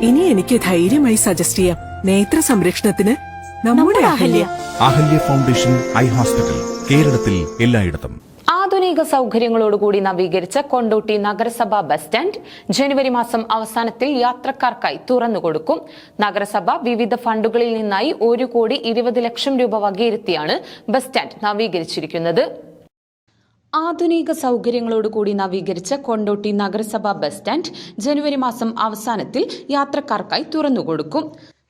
ഇനി എനിക്ക് ധൈര്യമായി സജസ്റ്റ് ചെയ്യാം. നേത്ര സംരക്ഷണത്തിന് നമ്മുടെ Ahalya. Ahalya. Foundation eye hospital കേരളത്തിൽ എല്ലായിടത്തും. ആധുനിക സൗകര്യങ്ങളോടുകൂടി നവീകരിച്ച കൊണ്ടോട്ടി നഗരസഭ ബസ് സ്റ്റാൻഡ് ജനുവരി മാസം അവസാനത്തിൽ യാത്രക്കാർക്കായി തുറന്നുകൊടുക്കും നഗരസഭ വിവിധ ഫണ്ടുകളിൽ നിന്നായി ഒരു കോടി ഇരുപത് ലക്ഷം രൂപ വകയിരുത്തിയാണ് ബസ് സ്റ്റാൻഡ് നവീകരിച്ചിരിക്കുന്നത്. ആധുനിക സൗകര്യങ്ങളോടുകൂടി നവീകരിച്ച കൊണ്ടോട്ടി നഗരസഭ ബസ് സ്റ്റാൻഡ് ജനുവരി മാസം അവസാനത്തിൽ യാത്രക്കാർക്കായി തുറന്നുകൊടുക്കും.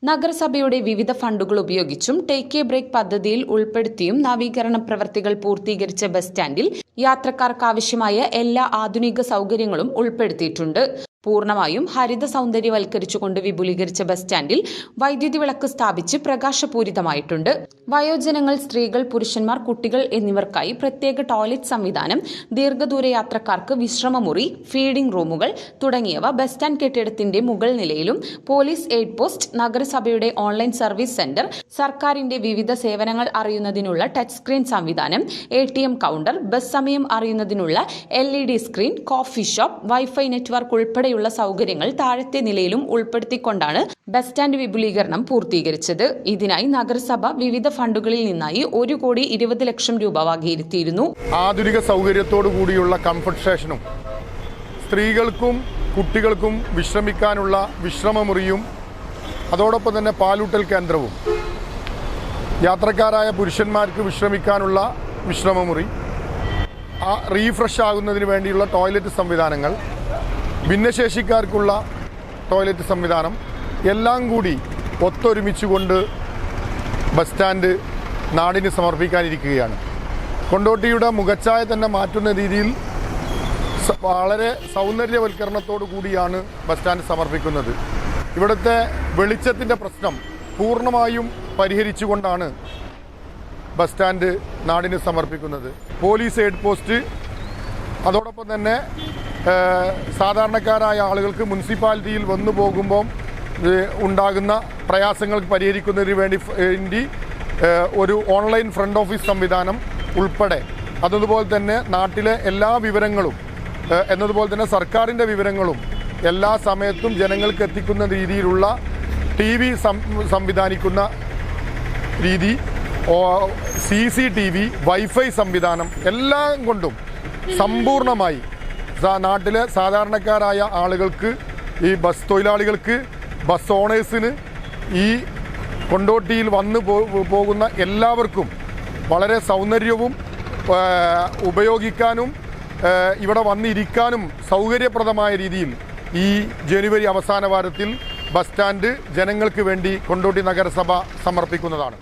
നഗരസഭയുടെ വിവിധ ഫണ്ടുകൾ ഉപയോഗിച്ചും ടേക്ക് എ ബ്രേക്ക് പദ്ധതിയിൽ ഉൾപ്പെടുത്തിയും നവീകരണ പ്രവർത്തികൾ പൂർത്തീകരിച്ച ബസ് സ്റ്റാൻഡിൽ യാത്രക്കാർക്ക് ആവശ്യമായ എല്ലാ ആധുനിക സൗകര്യങ്ങളും ഉൾപ്പെടുത്തിയിട്ടുണ്ട്. പൂർണമായും ഹരിത സൗന്ദര്യവൽക്കരിച്ചുകൊണ്ട് വിപുലീകരിച്ച ബസ് സ്റ്റാൻഡിൽ വൈദ്യുതി വിളക്ക് സ്ഥാപിച്ച് പ്രകാശപൂരിതമായിട്ടുണ്ട്. വയോജനങ്ങൾ സ്ത്രീകൾ പുരുഷന്മാർ കുട്ടികൾ എന്നിവർക്കായി പ്രത്യേക ടോയ്ലറ്റ് സംവിധാനം ദീർഘദൂര യാത്രക്കാർക്ക് വിശ്രമമുറി ഫീഡിംഗ് റൂമുകൾ തുടങ്ങിയവ ബസ് സ്റ്റാൻഡ് കെട്ടിടത്തിന്റെ മുകൾ നിലയിലും പോലീസ് എയ്ഡ് പോസ്റ്റ് നഗരസഭയുടെ ഓൺലൈൻ സർവീസ് സെന്റർ സർക്കാരിന്റെ വിവിധ സേവനങ്ങൾ അറിയുന്നതിനുള്ള ടച്ച് സ്ക്രീൻ സംവിധാനം എ കൗണ്ടർ ബസ് സമയം അറിയുന്നതിനുള്ള L screen coffee shop wifi network ഉൾപ്പെടെയുള്ള സൗകര്യങ്ങൾ താഴത്തെ നിലയിലും ഉൾപ്പെടുത്തിക്കൊണ്ടാണ് ബസ് സ്റ്റാൻഡ് വിപുലീകരണം പൂർത്തീകരിച്ചത്. ഇതിനായി നഗരസഭ വിവിധ ഫണ്ടുകളിൽ നിന്നായി ഒരു കോടി ഇരുപത് ലക്ഷം രൂപ വകയിരുത്തിയിരുന്നു. ആധുനിക സൗകര്യത്തോടു കൂടിയുള്ള കംഫർട്ട് സ്റ്റേഷനും സ്ത്രീകൾക്കും കുട്ടികൾക്കും വിശ്രമിക്കാനുള്ള വിശ്രമമുറിയും അതോടൊപ്പം തന്നെ പാലൂട്ടൽ കേന്ദ്രവും യാത്രക്കാരായ പുരുഷന്മാർക്ക് വിശ്രമിക്കാനുള്ള വിശ്രമമുറി റീഫ്രഷ് ആകുന്നതിന് വേണ്ടിയുള്ള ടോയ്ലറ്റ് സംവിധാനങ്ങൾ ഭിന്നശേഷിക്കാർക്കുള്ള ടോയ്ലറ്റ് സംവിധാനം. എല്ലാം കൂടി ഒത്തൊരുമിച്ചുകൊണ്ട് ബസ് സ്റ്റാൻഡ് നാടിന് സമർപ്പിക്കാനിരിക്കുകയാണ്. കൊണ്ടോട്ടിയുടെ മുഖച്ഛായ തന്നെ മാറ്റുന്ന രീതിയിൽ വളരെ സൗന്ദര്യവൽക്കരണത്തോടു കൂടിയാണ് ബസ് സ്റ്റാൻഡ് സമർപ്പിക്കുന്നത്. ഇവിടുത്തെ വെളിച്ചത്തിന്റെ പ്രശ്നം പൂർണമായും പരിഹരിച്ചുകൊണ്ടാണ് ബസ് സ്റ്റാൻഡ് നാടിന് സമർപ്പിക്കുന്നത്. Police head post. അതോടൊപ്പം തന്നെ സാധാരണക്കാരായ ആളുകൾക്ക് മുനിസിപ്പാലിറ്റിയിൽ വന്നു പോകുമ്പോൾ ഉണ്ടാകുന്ന പ്രയാസങ്ങൾക്ക് പരിഹരിക്കുന്നതിന് വേണ്ടി വേണ്ടി ഒരു ഓൺലൈൻ ഫ്രണ്ട് ഓഫീസ് സംവിധാനം ഉൾപ്പെടെ. അതുപോലെ തന്നെ നാട്ടിലെ എല്ലാ വിവരങ്ങളും എന്നതുപോലെ തന്നെ സർക്കാരിന്റെ വിവരങ്ങളും എല്ലാ സമയത്തും ജനങ്ങൾക്ക് എത്തിക്കുന്ന രീതിയിലുള്ള ടി വി സംവിധാനിക്കുന്ന രീതി C C T V wifi സംവിധാനം എല്ലാം കൊണ്ടും സമ്പൂർണമായി സാ- നാട്ടിലെ സാധാരണക്കാരായ ആളുകൾക്ക് ഈ ബസ് തൊഴിലാളികൾക്ക് ബസ് ഓണേഴ്സിന് ഈ കൊണ്ടോട്ടിയിൽ വന്നു പോകുന്ന എല്ലാവർക്കും വളരെ സൗന്ദര്യവും ഉപയോഗിക്കാനും ഇവിടെ വന്നിരിക്കാനും സൗകര്യപ്രദമായ രീതിയിൽ ഈ ജനുവരി അവസാന വാരത്തിൽ ബസ് സ്റ്റാൻഡ് ജനങ്ങൾക്ക് വേണ്ടി കൊണ്ടോട്ടി നഗരസഭ സമർപ്പിക്കുന്നതാണ്.